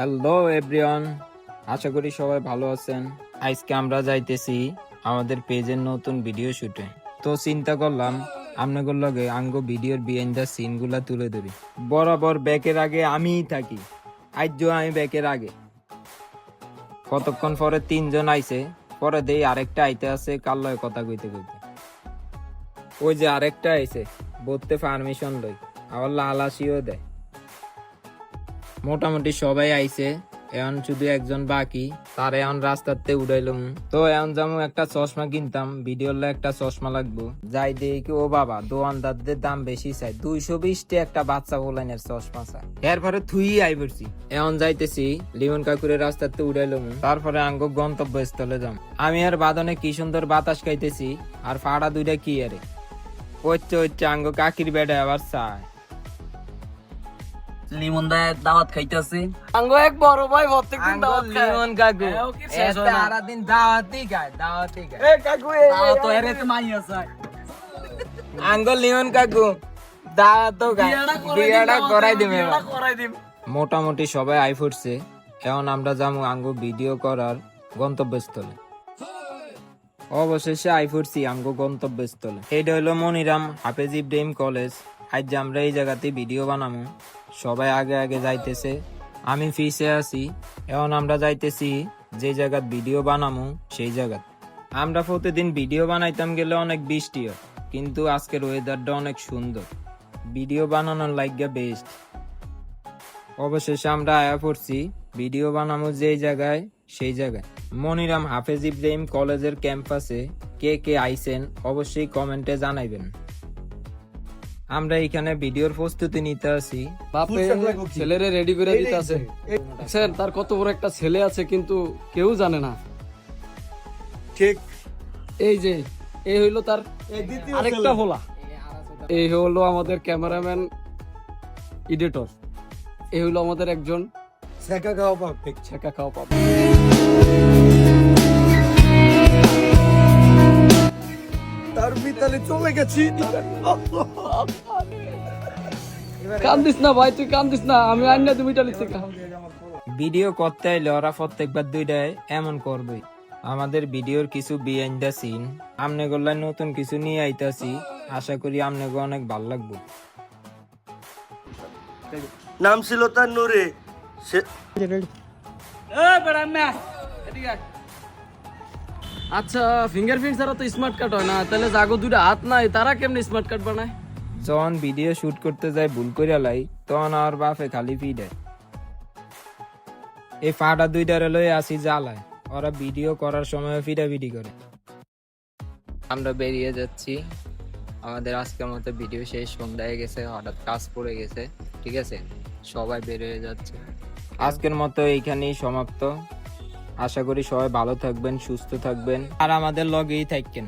Hello everyone আশা করি সবাই ভালো আছেন। আজকে আমরা যাইতেছি আমাদের পেজের নতুন ভিডিও শুটে তো চিন্তা করলাম, আপনাদের লগে আঙ্গ ভিডিওর বিহাইন্ড দ্য সিনগুলা তুলে ধরি। বরাবর ব্যাকের আগে আমিই থাকি। আজ আমি ব্যাকের আগে। কতক্ষণ পরে তিনজন আইছে, পরে দেই আরেকটা আইতে আছে কার লয় কথা কইতে কইতে। ওই যে আরেকটা আইছে বলতে পারমিশন লই। আবার লালাসিও দেয়। মোটামুটি সবাই আইছে, এখন শুধু একজন বাকি, তার এখন রাস্তাতে উড়াইলাম তো এখন যেমন একটা চশমা কিনতাম, ভিডিওর লাই একটা চশমা লাগবো। যাই দেখি, ও বাবা, দোকানদারদের দাম বেশি চাই। দুইশো বিশটি একটা বাচ্চা বলাইনের চশমা চাই। এরপরে থুই আই পড়ছি। এখন যাইতেছি, লিমন কাকুরের রাস্তাতে উড়াইলাম তারপরে আঙ্গ গন্তব্যস্থলে যাম। আমি আর বাদনে কি সুন্দর বাতাস খাইতেছি, আর ফাড়া দুইটা কি আরে? হচ্ছে হচ্ছে আঙ্গ কাকির বেড়ে আবার চায়। লিমন দায় দাওয়াত খাইতেছে। আঙ্গো এক বড় ভাই প্রত্যেকদিন দাওয়াত খায়। লিমন কাকু। হ্যাঁ, ও কি শেষ হয় এতে না? সারাদিন দাওয়াতই খায় দাওয়াতই খায়। এ কাকু এই দাওয়াত তো এর এতে মাই আছে আঙ্গ লিমন কাকু দাওয়াতও খায়। বিয়াটা করাই দিম, বিয়াটা করাই দিম, দিবে করাই দিম। মোটামুটি সবাই আই ফুটছে। এখন আমরা যাব আঙ্গ ভিডিও করার গন্তব্যস্থলে। অবশেষে আই ফুটছি আঙ্গ গন্তব্যস্থলে। এটা হলো মনিরাম হাফেজ ইব্রাহিম কলেজ। আজ আমরা এই জায়গাতে ভিডিও বানামু। সবাই আগে আগে যাইতেছে। আমি ফিসে আছি। এখন আমরা যাইতেছি যে জায়গাত ভিডিও বানামু, সেই জায়গাত। আমরা প্রতিদিন ভিডিও বানাইতাম গেলে অনেক বৃষ্টি হয় কিন্তু আজকের ওয়েদারটা অনেক সুন্দর। ভিডিও বানানোর লাগিয়া বেস্ট অবশেষে আমরা আয়া পড়ছি ভিডিও বানাবো যেই জায়গায়, সেই জায়গায়। মনিরাম হাফেজ ইব্রাহিম কলেজের ক্যাম্পাসে কে কে আইছেন, অবশ্যই কমেন্টে জানাইবেন। আমরা এখানে ভিডিওর প্রস্তুতি নিতে আসি। বাপে ছেলেরে রেডি করে দিতে আছে দেখছেন তার কত বড় একটা ছেলে আছে কিন্তু কেউ জানে না। ঠিক। এই যে এই হইল তার আরেকটা হোলা। এই হলো আমাদের ক্যামেরাম্যান এডিটর এই হলো আমাদের একজন শেখা খাওয়া পারফেক্ট ছেঁকা খাওয়া পাবে বিতালে চলে গেছি। কান্দিস না ভাই তুই কান্দিস না আমি আইন তুমি ভিডিও করতে এলে ওরা প্রত্যেকবার দুইটায় এমন করবেই আমাদের ভিডিওর কিছু বিহাইন্ড দ্য সিন আমনে গল্লায় নতুন কিছু নিয়ে আইতাছি আশা করি আমনেকে অনেক ভালো লাগবে। নাম ছিল তার নূরে। সে আচ্ছা ফিঙ্গারপ্রিন্ট ছাড়া তো স্মার্ট কার্ড হয় না। তাহলে জাগো দুইটা হাত নাই তারা কেমনে স্মার্ট কার্ড বানায়? যখন ভিডিও শুট করতে যাই ভুল করে লাই তখন আর বাপে খালি ফিডায় এই ফাটা দুইটারে লয়ে আসি জ্বালায়। ওরা ভিডিও করার সময় ফিডাফিডি করে। আমরা বেরিয়ে যাচ্ছি। আমাদের আজকের মতো ভিডিও শেষ। সন্ধ্যা হয়ে গেছে হঠাৎ কাজ পড়ে গেছে ঠিক আছে? সবাই বের হয়ে যাচ্ছে। আজকের মতো এইখানেই সমাপ্ত। আশা করি সবাই ভালো থাকবেন সুস্থ থাকবেন। আর আমাদের লগেই থাকবেন।